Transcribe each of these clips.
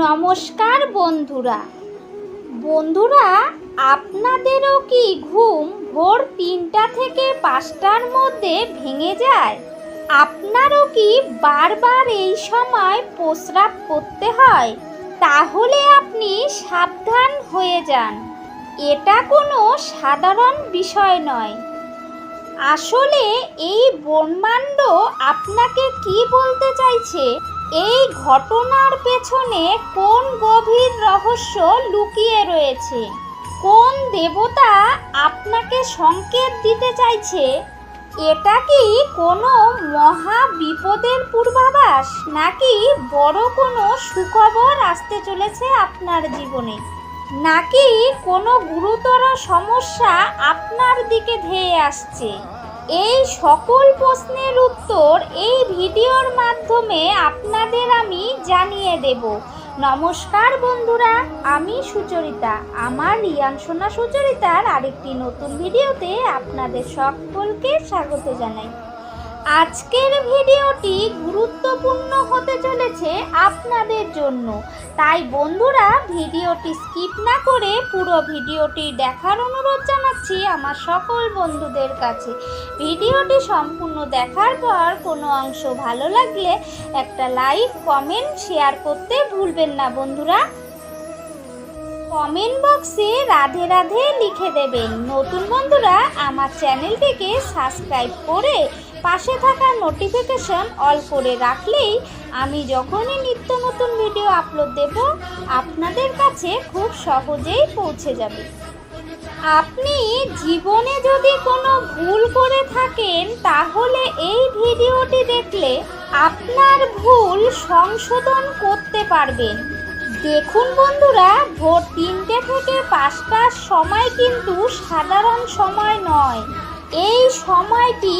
নমস্কার বন্ধুরা। বন্ধুরা, আপনাদেরও কি ঘুম ভোর তিনটা থেকে পাঁচটার মধ্যে ভেঙে যায়? আপনারও কি বারবার এই সময় প্রস্রাব করতে হয়? তাহলে আপনি সাবধান হয়ে যান। এটা কোনো সাধারণ বিষয় নয়। আসলে এই ব্রহ্মাণ্ড আপনাকে কি বলতে চাইছে? এই ঘটনার পেছনে কোন গভীর রহস্য লুকিয়ে রয়েছে? কোন দেবতা আপনাকে সংকেত দিতে চাইছে? এটা কি কোনো মহা বিপদের পূর্বাভাস, নাকি বড় কোনো সুখবর আসতে চলেছে আপনার জীবনে? নাকি কোনো গুরুতর সমস্যা আপনার দিকে ধেয়ে আসছে? এই সকল প্রশ্নের উত্তর এই ভিডিওর মাধ্যমে আপনাদের আমি জানিয়ে দেব। নমস্কার বন্ধুরা, আমি সুচরিতা। আমার রিয়ান সোনা সুচরিতার আরেকটি নতুন ভিডিওতে আপনাদের সকলকে স্বাগত জানাই। আজকের ভিডিওটি গুরুত্বপূর্ণ হতে চলেছে আপনাদের জন্য। তাই বন্ধুরা, ভিডিওটি স্কিপ না করে পুরো ভিডিওটি দেখার অনুরোধ জানাচ্ছি আমার সকল বন্ধুদের কাছে। ভিডিওটি সম্পূর্ণ দেখার পর কোনো অংশ ভালো লাগলে একটা লাইক, কমেন্ট, শেয়ার করতে ভুলবেন না বন্ধুরা। কমেন্ট বক্সে রাধে রাধে লিখে দেবেন। নতুন বন্ধুরা, আমার চ্যানেলটিকে সাবস্ক্রাইব করে পাশে থাকা নোটিফিকেশন অল করে রাখলেই আমি যখনই নিত্য নতুন ভিডিও আপলোড দেব, আপনাদের কাছে খুব সহজেই পৌঁছে যাবে। আপনি জীবনে যদি কোনো ভুল করে থাকেন, তাহলে এই ভিডিওটি দেখলে আপনার ভুল সংশোধন করতে পারবেন। দেখুন বন্ধুরা, ভোর তিনটে থেকে পাঁচটার সময় কিন্তু সাধারণ সময় নয়। এই সময়টি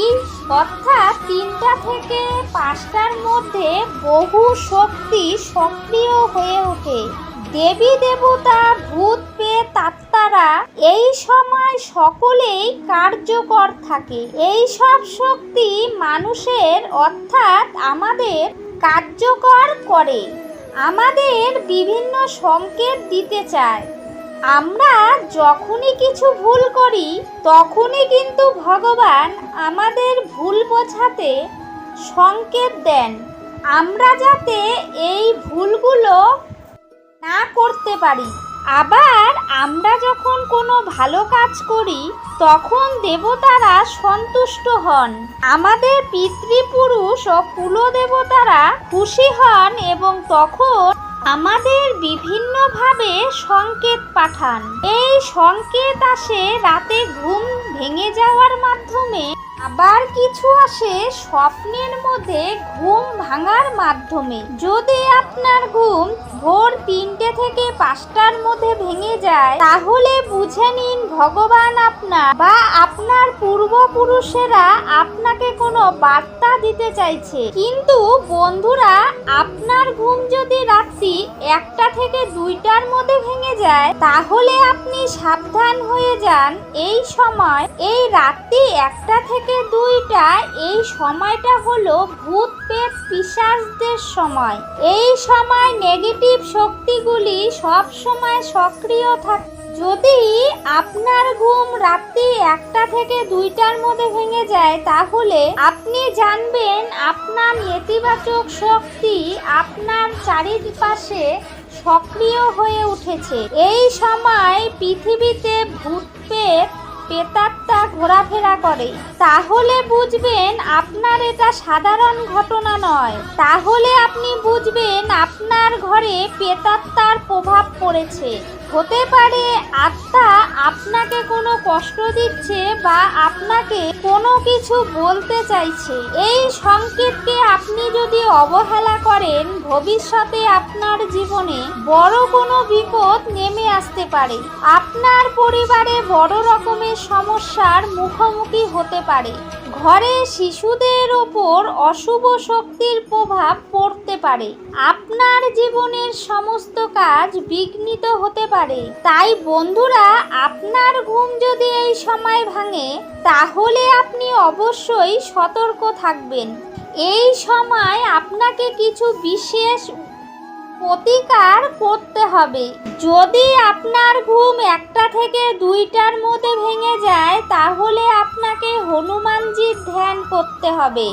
অর্থাৎ তিনটা থেকে পাঁচটার মধ্যে বহু শক্তি সক্রিয় হয়ে ওঠে। দেবী দেবতা, ভূত আত্মারা এই সময় সকলেই কার্যকর থাকে। এই সব শক্তি মানুষের অর্থাৎ আমাদের কার্যকর করে। আমাদের বিভিন্ন সংকেত দিতে চায়। আমরা যখনই কিছু ভুল করি, তখনই কিন্তু ভগবান আমাদের ভুল বোঝাতে সংকেত দেন। আমরা যাতে এই ভুলগুলো না করতে পারি। আবার আমরা যখন কোনো ভালো কাজ করি, তখন দেবতারা সন্তুষ্ট হন। আমাদের পিতৃপুরুষ ও কুলদেবতারা খুশি হন এবং তখন আমাদের বিভিন্নভাবে সংকেত পাঠান। এই সংকেত আসে রাতে ঘুম ভেঙে যাওয়ার মাধ্যমে। আবার কিছু আসে স্বপ্নের মধ্যে ঘুম ভাঙার মাধ্যমে। যদি আপনার ঘুম ভোর তিনটে থেকে পাঁচটার মধ্যে ভেঙে যায়, তাহলে বুঝে নিন ভগবান আপনার বা আপনার পূর্বপুরুষেরা আপনাকে কোনো বার্তা দিতে চাইছে। কিন্তু বন্ধুরা দুইটার মধ্যে ভেঙে যায়, তাহলে আপনি সাবধান হয়ে যান। এই সময়, এই রাত্রি একটা থেকে দুইটা, এই সময়টা হলো ভূত পেট পিসাজদের সময়। এই সময় নেগেটিভ শক্তিগুলি সব সময় সক্রিয় থাকে যদি আপনার ঘুম রাত্রি একটা থেকে দুইটার মধ্যে ভেঙে যায়, তাহলে আপনি জানবেন আপনার নেতিবাচক শক্তি আপনার চারিপাশে সক্রিয় হয়ে উঠেছে। এই সময় পৃথিবীতে ভূত পেট পেতাত্তা ঘোরাফেরা করে। তাহলে বুঝবেন আপনার এটা সাধারণ ঘটনা নয়। তাহলে আপনি বুঝবেন আপনার ঘরে পেতাত্তার প্রভাব পড়েছে। হতে পারে আত্মা আপনাকে কোনো কষ্ট দিচ্ছে বা আপনাকে কোনো কিছু বলতে চাইছে। এই সংকেতকে আপনি যদি অবহেলা করেন, ভবিষ্যতে আপনার জীবনে বড় কোনো বিপদ নেমে আসতে পারে। আপনার পরিবারে বড় রকমের সমস্যার মুখোমুখি হতে পারে। ঘরে শিশুদের ওপর অশুভ শক্তির প্রভাব পড়তে পারে। আপনার জীবনের সমস্ত কাজ বিঘ্নিত হতে পারে। তাই বন্ধুরা, আপনার ঘুম যদি এই সময় ভাঙে, তাহলে আপনি অবশ্যই সতর্ক থাকবেন। এই সময় আপনাকে কিছু বিশেষ প্রতিকার করতে হবে। যদি আপনার ঘুম একটা থেকে দুইটার মধ্যে ভেঙে যায়, তাহলে আপনাকে হনুমানজির ধ্যান করতে হবে।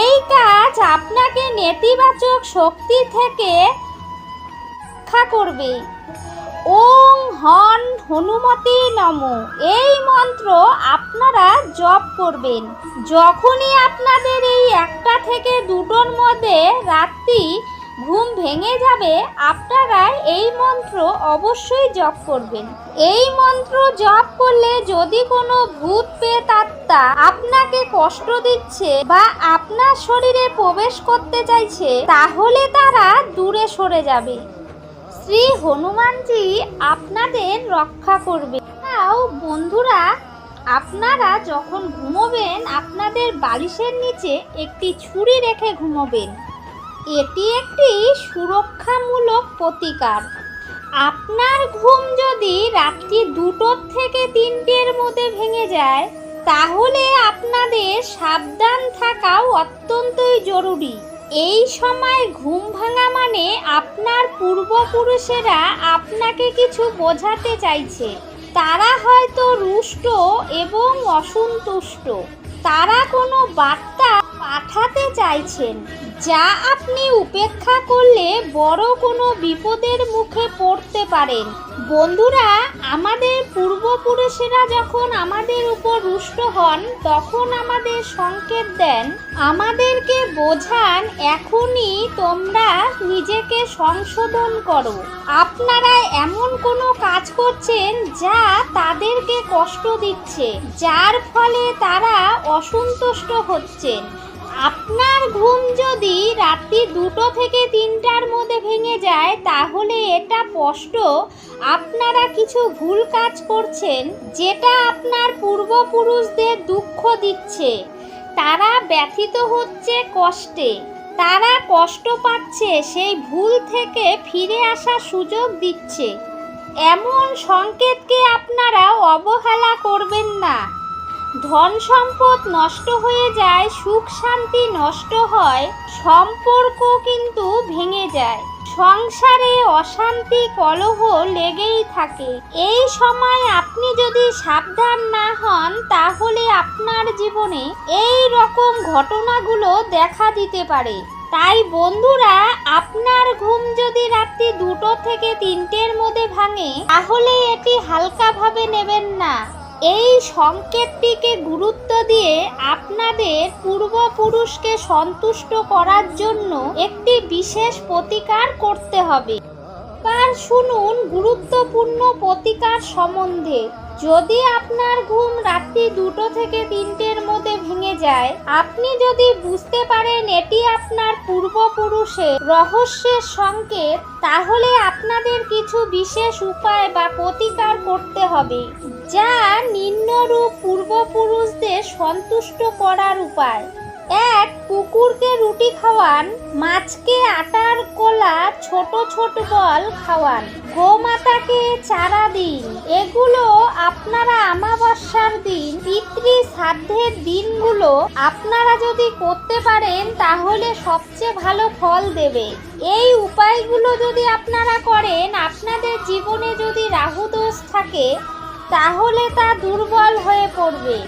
এই কাজ আপনাকে নেতিবাচক শক্তি থেকে রক্ষা করবে। ওং হন হনুমতি নম। এই মন্ত্র আপনারা জপ করবেন। যখনই আপনাদের এই একটা থেকে দুটোর মধ্যে রাত্রি ঘুম ভেঙে যাবে আপনারা এই মন্ত্র অবশ্যই জপ করবেন। এই মন্ত্র জপ করলে যদি কোনো ভূত পেত আত্মা আপনাকে কষ্ট দিচ্ছে বা আপনার শরীরে প্রবেশ করতে চাইছে, তাহলে তারা দূরে সরে যাবে। শ্রী হনুমানজি আপনাদের রক্ষা করবে। তাও বন্ধুরা, আপনারা যখন ঘুমোবেন, আপনাদের বালিশের নিচে একটি ছুরি রেখে ঘুমোবেন। এটি একটি সুরক্ষামূলক প্রতিকার। আপনার ঘুম যদি রাত্রি দুটোর থেকে তিনটের মধ্যে ভেঙে যায়, তাহলে আপনাদের সাবধান থাকাও অত্যন্তই জরুরি। এই সময় ঘুম ভাঙা মানে আপনার পূর্বপুরুষেরা আপনাকে কিছু বোঝাতে চাইছে। তারা হয়তো রুষ্ট এবং অসন্তুষ্ট। তারা কোনো বার্তা পাঠাতে চাইছেন, যা আপনি উপেক্ষা করলে বড় কোনো বিপদের মুখে পড়তে পারেন। বন্ধুরা, আমাদের পূর্বপুরুষেরা যখন আমাদের উপর রুষ্ট হন, তখন আমাদের সংকেত দেন, আমাদেরকে বোঝান, এখনই তোমরা নিজেকে সংশোধন করো। আপনারা এমন কোনো কাজ করছেন যা তাদেরকে কষ্ট দিচ্ছে, যার ফলে তারা অসন্তুষ্ট হচ্ছেন। আপনার ঘুম যদি রাত্রি দুটো থেকে তিনটার মধ্যে ভেঙে যায়, তাহলে এটা স্পষ্ট। আপনারা কিছু ভুল কাজ করছেন, যেটা আপনার পূর্বপুরুষদের দুঃখ দিচ্ছে। তারা ব্যথিত হচ্ছে কষ্টে। তারা কষ্ট পাচ্ছে, সেই ভুল থেকে ফিরে আসার সুযোগ দিচ্ছে। এমন সংকেতকে আপনারা অবহেলা করবেন না। ধন সম্পদ নষ্ট হয়ে যায়, সুখ শান্তি নষ্ট হয়, সম্পর্ক কিন্তু ভেঙে যায়। সংসারে অশান্তি, কলহ লেগেই থাকে। এই সময় আপনি যদি সাবধান না হন, তাহলে আপনার জীবনে এই রকম ঘটনাগুলো দেখা দিতে পারে। তাই বন্ধুরা, আপনার ঘুম যদি রাত্রি দুটো থেকে তিনটের মধ্যে ভাঙে, তাহলে এটি হালকাভাবে নেবেন না। এই সংকেতটিকে গুরুত্ব দিয়ে আপনাদের পূর্বপুরুষকে সন্তুষ্ট করার জন্য একটি বিশেষ প্রতিকার করতে হবে। এবার শুনুন গুরুত্বপূর্ণ প্রতিকার সম্বন্ধে। যদি আপনার ঘুম রাত্রি দুটো থেকে তিনটের মধ্যে ভেঙে যায়, আপনি যদি বুঝতে পারেন এটি আপনার পূর্বপুরুষের রহস্যের সংকেত, তাহলে আপনাদের কিছু বিশেষ উপায় বা প্রতিকার করতে হবে। যা নিম্নরূপ পূর্বপুরুষদের সন্তুষ্ট করার উপায়। এক, কুকুরকে রুটি খাওয়ান, মাছকে আটার কোলা, ছোট ছোট বল খাওয়ান। গোমাতাকে চারা দিন, এগুলো আপনারা আমাবস্যার দিন পিতৃ শ্রাদ্ধের দিনগুলো আপনারা যদি করতে পারেন, তাহলে সবচেয়ে ভালো ফল দেবে। এই উপায়গুলো যদি আপনারা করেন, আপনাদের জীবনে যদি রাহুদোষ থাকে তাহলে তা দুর্বল হয়ে পড়বে।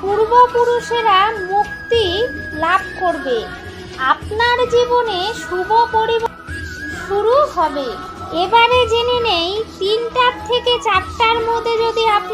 পূর্বপুরুষেরা মুক্তি লাভ করবে। আপনার জীবনে শুভ পরিবর্তন শুরু হবে। এবারে জেনে নেই, তিনটার থেকে চারটার মধ্যে যদি খুব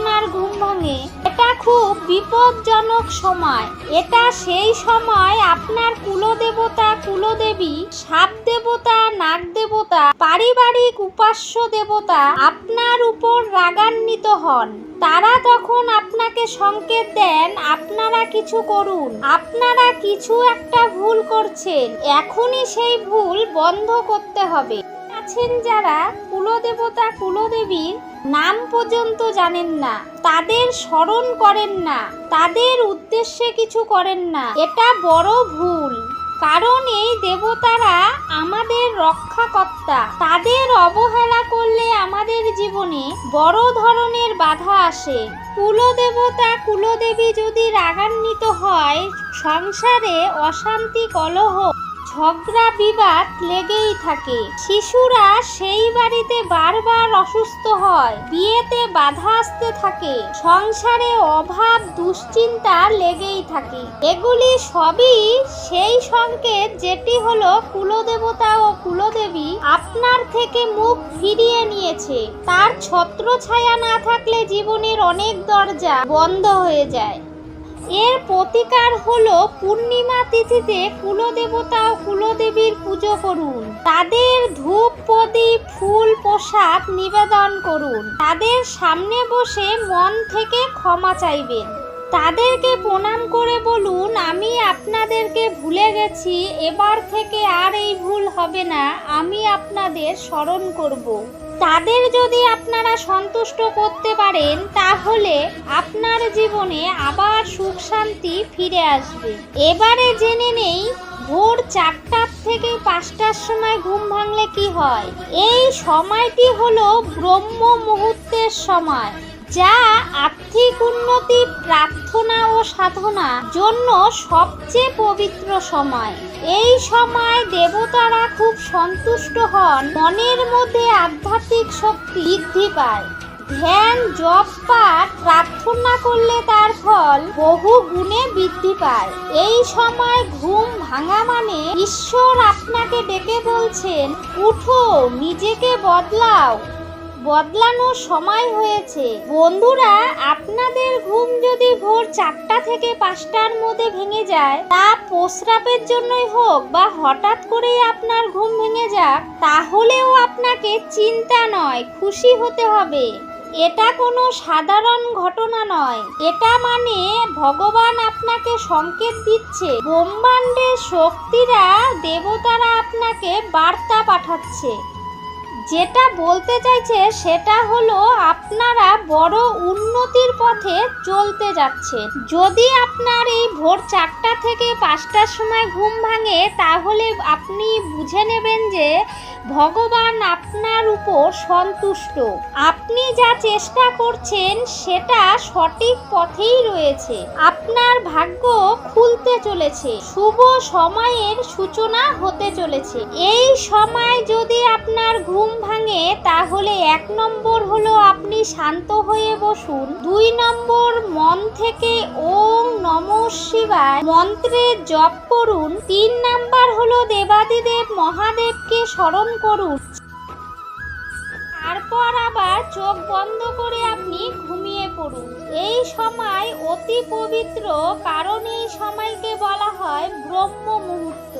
বিপজ্জনক সময়। এটা সেই সময় আপনার কুলদেবতা, কুলদেবী সাপ দেবতা নাগ দেবতা পারিবারিক উপাস্য দেবতা আপনার উপর রাগান্বিত হন। তারা তখন আপনাকে সংকেত দেন, আপনারা কিছু করুন, আপনারা কিছু একটা ভুল করছেন, এখনই সেই ভুল বন্ধ করতে হবে। আছেন যারা কুলদেবতা কুলদেবীর নাম পর্যন্ত জানেন না। তাদের স্মরণ করেন না। তাদের উদ্দেশ্যে কিছু করেন না। এটা বড় ভুল। কারণ এই দেবতারা আমাদের রক্ষাকর্তা। তাদের অবহেলা করলে আমাদের জীবনে বড় ধরনের বাধা আসে। কুলদেবতা, কুলদেবী যদি রাগান্বিত হয়, সংসারে অশান্তি, কলহ ঝগড়া বিবাদ লেগেই থাকে। শিশুরা সেই বাড়িতে বারবার অসুস্থ হয়, বিয়েতে বাধা আসতে থাকে, সংসারে অভাব, দুশ্চিন্তা লেগেই থাকে। এগুলি সবই সেই সংকেত যেটি হলো কুলদেবতা ও কুলদেবী আপনার থেকে মুখ ফিরিয়ে নিয়েছে। তার ছত্র ছায়া না থাকলে জীবনের অনেক দরজা বন্ধ হয়ে যায়। এর প্রতিকার হলো পূর্ণিমা তিথিতে কুলদেবতা কুলদেবীর পুজো করুন। তাদের ধূপ, প্রদীপ, ফুল, প্রসাদ নিবেদন করুন। তাদের সামনে বসে মন থেকে ক্ষমা চাইবেন। তাদেরকে প্রণাম করে বলুন, আমি আপনাদেরকে ভুলে গেছি, এবার থেকে আর এই ভুল হবে না, আমি আপনাদের স্মরণ করব। তাদের যদি আপনারা সন্তুষ্ট করতে পারেন, তাহলে আপনার জীবনে আবার সুখ শান্তি ফিরে আসবে। এবারে জেনে নেই, ভোর চারটার থেকে পাঁচটার সময় ঘুম ভাঙলে কি হয়। এই সময়টি হলো ব্রহ্ম মুহূর্তের সময়। যা আর্থিক উন্নতি, প্রার্থনা ও সাধনা জন্য সবচেয়ে পবিত্র সময়। এই সময় দেবতারা খুব সন্তুষ্ট হন, মনের মধ্যে আধ্যাত্মিক শক্তি বৃদ্ধি পায়। ধ্যান, জপ পাঠ প্রার্থনা করলে তার ফল বহু গুণে বৃদ্ধি পায়। এই সময় ঘুম ভাঙা মানে ঈশ্বর আপনাকে ডেকে বলছেন, উঠো, নিজেকে বদলাও। বদলানোর সময় হয়েছে। বন্ধুরা, আপনাদের ঘুম যদি ভোর চারটা থেকে পাঁচটার মধ্যে ভেঙে যায়, তা প্রস্রাবের জন্যই হোক বা হঠাৎ করেই আপনার ঘুম ভেঙে যাক, তাহলেও আপনাকে চিন্তা নয়, খুশি হতে হবে। এটা কোনো সাধারণ ঘটনা নয়। এটা মানে ভগবান আপনাকে সংকেত দিচ্ছে। ব্রহ্মাণ্ডের শক্তিরা দেবতারা আপনাকে বার্তা পাঠাচ্ছে। যেটা বলতে চাইছে সেটা হলো আপনারা বড় উন্নতির পথে চলতে যাচ্ছেন। যদি আপনার এই ভোর চারটা থেকে পাঁচটার সময় ঘুম ভাঙে, তাহলে আপনি বুঝে নেবেন যে ভগবান আপনার উপর সন্তুষ্ট। আপনি যা চেষ্টা করছেন, সেটা সঠিক পথেই রয়েছে। আপনার ভাগ্য খুলতে চলেছে। শুভ সময়ের সূচনা হতে চলেছে। এই সময় যদি আপনার ঘুম ভাঙে, তাহলে এক নম্বর হলো আপনি শান্ত হয়ে বসুন। দুই নম্বর, মন থেকে ওম নম শিবায় মন্ত্রের জপ করুন। তিন নাম্বার হলো দেবাদিদেব মহাদেবকে স্মরণ করুন। তারপর আবার চোখ বন্ধ করে আপনি ঘুমিয়ে পড়ুন। এই সময় অতি পবিত্র, কারণ এই সময়কে বলা হয় ব্রহ্ম মুহূর্ত।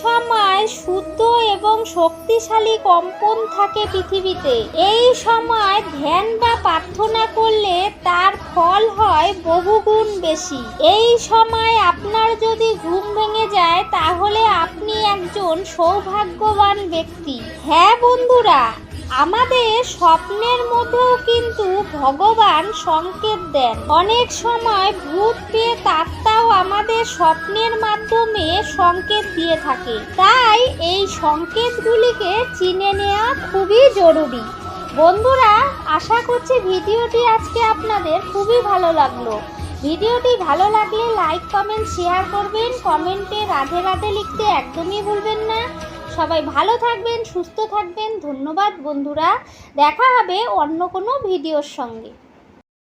সময় শুদ্ধ এবং শক্তিশালী কম্পন থাকে পৃথিবীতে। এই সময় ধ্যান বা প্রার্থনা করলে তার ফল হয় বহুগুণ বেশি। এই সময় আপনার যদি ঘুম ভেঙে যায়, তাহলে আপনি একজন সৌভাগ্যবান ব্যক্তি। হ্যাঁ বন্ধুরা আমাদের স্বপ্নের মধ্যেও কিন্তু ভগবান সংকেত দেন। অনেক সময় ভূত পেয়ে আত্মাও আমাদের স্বপ্নের মাধ্যমে সংকেত দিয়ে থাকে। তাই এই সংকেতগুলিকে চিনে নেওয়া খুবই জরুরি। বন্ধুরা, আশা করছি ভিডিওটি আজকে আপনাদের খুবই ভালো লাগল। ভিডিওটি ভালো লাগলে লাইক, কমেন্ট, শেয়ার করবেন। কমেন্টে রাধে রাধে লিখতে একদমই ভুলবেন না। সবাই ভালো থাকবেন সুস্থ থাকবেন। ধন্যবাদ বন্ধুরা। দেখা হবে অন্য কোনো ভিডিওর সঙ্গে।